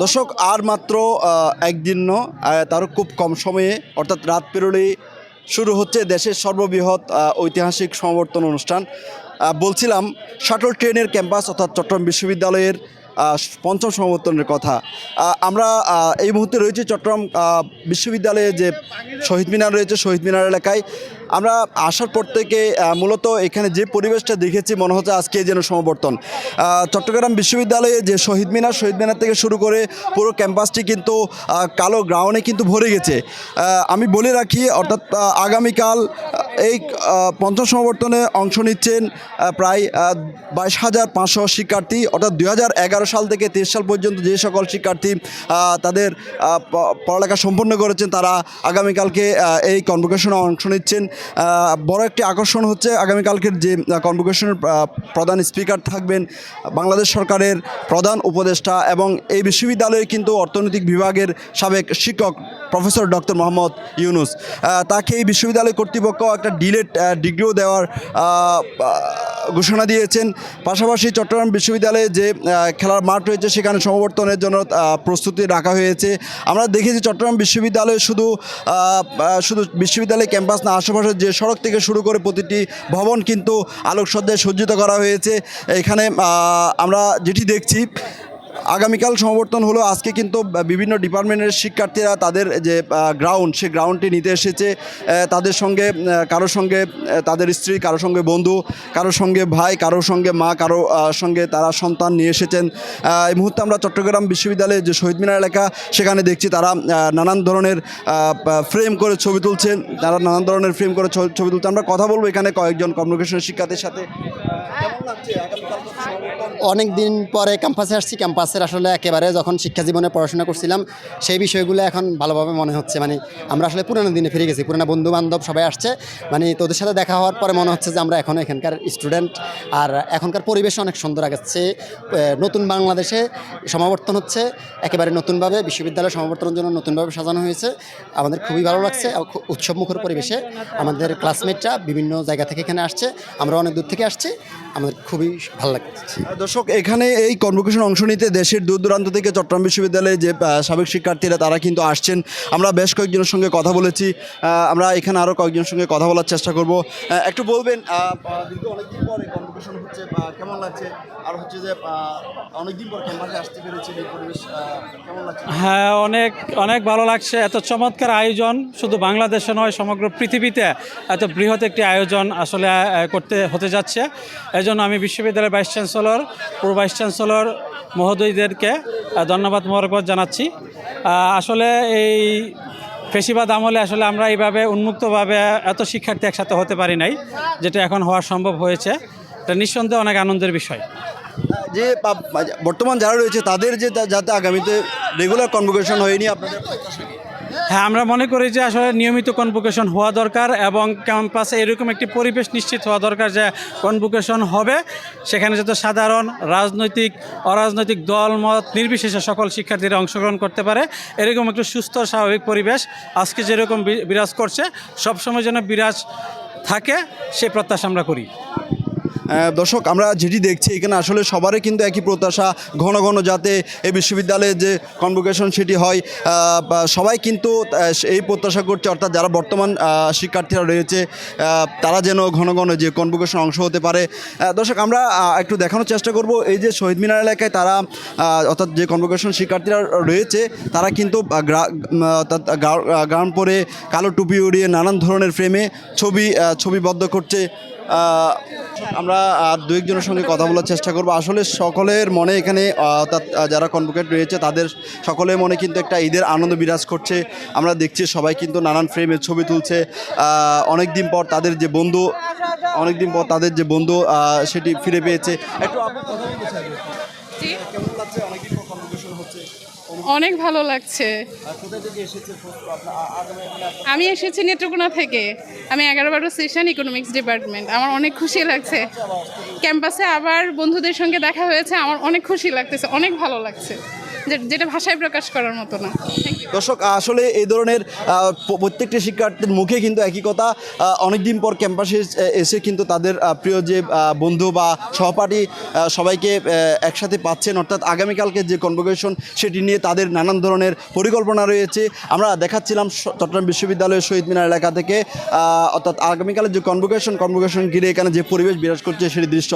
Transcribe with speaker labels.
Speaker 1: দর্শক, আর মাত্র একদিন তারও খুব কম সময়ে, অর্থাৎ রাত পেরোলেই শুরু হচ্ছে দেশের সর্ববৃহৎ ঐতিহাসিক সমাবর্তন অনুষ্ঠান। বলছিলাম, শাটল ট্রেনের ক্যাম্পাস অর্থাৎ চট্টগ্রাম বিশ্ববিদ্যালয়ের পঞ্চম সমাবর্তনের কথা। আমরা এই মুহূর্তে রয়েছি চট্টগ্রাম বিশ্ববিদ্যালয়ে যে শহীদ মিনার রয়েছে, শহীদ মিনার এলাকায়। আমরা আসার পর থেকে মূলত এখানে যে পরিবেশটা দেখেছি, মনে হচ্ছে আজকে যেন সমাবর্তন। চট্টগ্রাম বিশ্ববিদ্যালয়ে যে শহীদ মিনার শহীদ মিনার থেকে শুরু করে পুরো ক্যাম্পাসটি কিন্তু কালো গ্রাউন্ডে কিন্তু ভরে গেছে। আমি বলে রাখি, অর্থাৎ আগামীকাল এই পঞ্চম সমাবর্তনে অংশ নিচ্ছেন প্রায় বাইশ হাজার পাঁচশো শিক্ষার্থী, অর্থাৎ দুই হাজার এগারো সাল থেকে তেইশ সাল পর্যন্ত যে সকল শিক্ষার্থী তাদের পড়ালেখা সম্পন্ন করেছেন, তারা আগামীকালকে এই কনভোকেশনে অংশ নিচ্ছেন। বড় একটি আকর্ষণ হচ্ছে আগামীকালকের যে কনভোকেশনের প্রধান স্পিকার থাকবেন, বাংলাদেশ সরকারের প্রধান উপদেষ্টা এবং এই বিশ্ববিদ্যালয়ে কিন্তু অর্থনৈতিক বিভাগের সাবেক শিক্ষক প্রফেসর ডক্টর মোহাম্মদ ইউনুস। তাকে এই বিশ্ববিদ্যালয় কর্তৃপক্ষ একটা ডিলেট ডিগ্রিও দেওয়ার ঘোষণা দিয়েছেন। পাশাপাশি চট্টগ্রাম বিশ্ববিদ্যালয়ে যে খেলার মাঠ রয়েছে, সেখানে সমাবর্তনের জন্য প্রস্তুতি রাখা হয়েছে। আমরা দেখেছি চট্টগ্রাম বিশ্ববিদ্যালয়ে শুধু শুধু বিশ্ববিদ্যালয় ক্যাম্পাস না, আশেপাশের যে সড়ক থেকে শুরু করে প্রতিটি ভবন কিন্তু আলোকসজ্জায় সজ্জিত করা হয়েছে। এখানে আমরা যেটি দেখছি আগামীকাল সমাবর্তন হলো। আজকে কিন্তু বিভিন্ন ডিপার্টমেন্টের শিক্ষার্থীরা তাদের যে গ্রাউন্ড সেই গ্রাউন্ডটি নিতে এসেছে। তাদের সঙ্গে কারোর সঙ্গে তাদের স্ত্রী, কারোর সঙ্গে বন্ধু, কারোর সঙ্গে ভাই, কারোর সঙ্গে মা কারও সঙ্গে তারা সন্তান নিয়ে এসেছেন। এই মুহূর্তে আমরা চট্টগ্রাম বিশ্ববিদ্যালয়ের যে শহীদ মিনার এলাকা, সেখানে দেখছি তারা নানান ধরনের ফ্রেম করে ছবি তুলছেন। তারা নানান ধরনের ফ্রেম করে ছবি তুলছে। আমরা কথা বলব এখানে কয়েকজন কমিউনিকেশনের শিক্ষার্থীর সাথে। কেমন লাগছে?
Speaker 2: অনেক দিন পরে ক্যাম্পাসে আসছি। ক্যাম্পাসের আসলে একেবারে যখন শিক্ষা জীবনে পড়াশোনা করছিলাম সেই বিষয়গুলো এখন ভালোভাবে মনে হচ্ছে। মানে আমরা আসলে পুরোনো দিনে ফিরে গেছি পুরোনো বন্ধু বান্ধব সবাই আসছে। মানে তোদের সাথে দেখা হওয়ার পরে মনে হচ্ছে যে আমরা এখন এখানকার স্টুডেন্ট আর এখনকার পরিবেশ অনেক সুন্দর আগাচ্ছে। নতুন বাংলাদেশে সমাবর্তন হচ্ছে। একেবারে নতুনভাবে বিশ্ববিদ্যালয় সমাবর্তনের জন্য নতুনভাবে সাজানো হয়েছে। আমাদের খুবই ভালো লাগছে। উৎসবমুখর পরিবেশে আমাদের ক্লাসমেটরা বিভিন্ন জায়গা থেকে এখানে আসছে। আমরা অনেক দূর থেকে আসছি। আমাদের খুবই ভালো লাগছে।
Speaker 1: দর্শক, এখানে এই কনভোকেশন অংশ নিতে দেশের দূর দূরান্ত থেকে চট্টগ্রাম বিশ্ববিদ্যালয়ে যে সাবেক শিক্ষার্থীরা, তারা কিন্তু আসছেন। আমরা বেশ কয়েকজনের সঙ্গে কথা বলেছি। আমরা এখানে আরও কয়েকজনের সঙ্গে কথা বলার চেষ্টা করব। একটু বলবেন অনেকদিন পরে কনভোকেশন হচ্ছে বা কেমন লাগছে? আর হচ্ছে যে অনেকদিন পর ক্যাম্পাসে আসতে পেরেছি, এই পরিবেশ কেমন লাগছে?
Speaker 3: হ্যাঁ অনেক অনেক ভালো লাগছে। এত চমৎকার আয়োজন, শুধু বাংলাদেশে নয়, সমগ্র পৃথিবীতে এত বৃহৎ একটি আয়োজন আসলে করতে, হতে যাচ্ছে। এই জন্য আমি বিশ্ববিদ্যালয়ের ভাইস চ্যান্সেলর পুরো ভাইস চ্যান্সেলর মহোদয়দেরকে ধন্যবাদ, মোবারকবাদ জানাচ্ছি। আসলে এই ফেসিবাদ আমলে আসলে আমরা এইভাবে উন্মুক্তভাবে এত শিক্ষার্থী একসাথে হতে পারি নাই, যেটা এখন হওয়া সম্ভব হয়েছে। এটা নিঃসন্দেহে অনেক আনন্দের বিষয়।
Speaker 1: যে বর্তমান যারা রয়েছে তাদের যে যাতে আগামীতে রেগুলার কনভোকেশন হয়নি আপনাদের
Speaker 3: হ্যাঁ আমরা মনে করি যে আসলে নিয়মিত কনভোকেশন হওয়া দরকার এবং ক্যাম্পাসে এরকম একটি পরিবেশ নিশ্চিত হওয়া দরকার যে কনভোকেশন হবে। সেখানে যাতে সাধারণ রাজনৈতিক অরাজনৈতিক দল মত নির্বিশেষে সকল শিক্ষার্থীরা অংশগ্রহণ করতে পারে। এরকম একটু সুস্থ স্বাভাবিক পরিবেশ আজকে যেরকম বিরাজ করছে সবসময় যেন বিরাজ থাকে সে প্রত্যাশা আমরা করি।
Speaker 1: দর্শক, আমরা যেটি দেখছি, এখানে আসলে সবারই কিন্তু একই প্রত্যাশা, ঘন ঘন যাতে এই বিশ্ববিদ্যালয়ে যে কনভোকেশন সেটি হয় সবাই কিন্তু এই প্রত্যাশা করছে, অর্থাৎ যারা বর্তমান শিক্ষার্থীরা রয়েছে তারা যেন ঘন ঘন যে কনভোকেশন অংশ হতে পারে। দর্শক, আমরা একটু দেখানোর চেষ্টা করব, এই যে শহীদ মিনার এলাকায় তারা অর্থাৎ যে কনভোকেশন শিক্ষার্থীরা রয়েছে, তারা কিন্তু অর্থাৎ গ্রাউন্ড পরে কালো টুপি উড়িয়ে নানান ধরনের ফ্রেমে ছবি ছবিবদ্ধ করছে। আমরা আর দু একজনের সঙ্গে কথা বলার চেষ্টা করব। আসলে সকলের মনে এখানে যারা কনভোকেট রয়েছে, তাদের সকলের মনে কিন্তু একটা ঈদের আনন্দ বিরাজ করছে। আমরা দেখছি সবাই কিন্তু নানান ফ্রেমে ছবি তুলছে। অনেক দিন পর তাদের যে বন্ধু অনেক দিন পর তাদের যে বন্ধু সেটি ফিরে পেয়েছে। একটু চাইবেন
Speaker 4: জি
Speaker 1: কেমন লাগছে? অনেকদিন পর কনভারসেশন হচ্ছে।
Speaker 4: অনেক ভালো লাগছে। আমি এসেছি নেত্রকোনা থেকে। আমি এগারো বারো সেশন ইকোনমিক্স ডিপার্টমেন্ট আমার অনেক খুশি লাগছে। ক্যাম্পাসে আবার বন্ধুদের সঙ্গে দেখা হয়েছে। আমার অনেক খুশি লাগতেছে। অনেক ভালো লাগছে। যেটা ভাষায় প্রকাশ করার মতো না।
Speaker 1: দর্শক, আসলে এই ধরনের প্রত্যেকটি শিক্ষার্থীর মুখে কিন্তু একই কথা। অনেক দিন পর ক্যাম্পাসে এসে কিন্তু তাদের প্রিয় যে বন্ধু বা সহপাঠী সবাইকে একসাথে পাচ্ছেন। অর্থাৎ আগামীকালকে যে কনভোকেশন সেটি নিয়ে তাদের নানান ধরনের পরিকল্পনা রয়েছে। আমরা দেখাচ্ছিলাম চট্টগ্রাম বিশ্ববিদ্যালয়ের শহীদ মিনার এলাকা থেকে। অর্থাৎ আগামীকালের যে কনভোকেশন কনভোকেশন ঘিরে এখানে যে পরিবেশ বিরাজ করছে সেই দৃশ্য।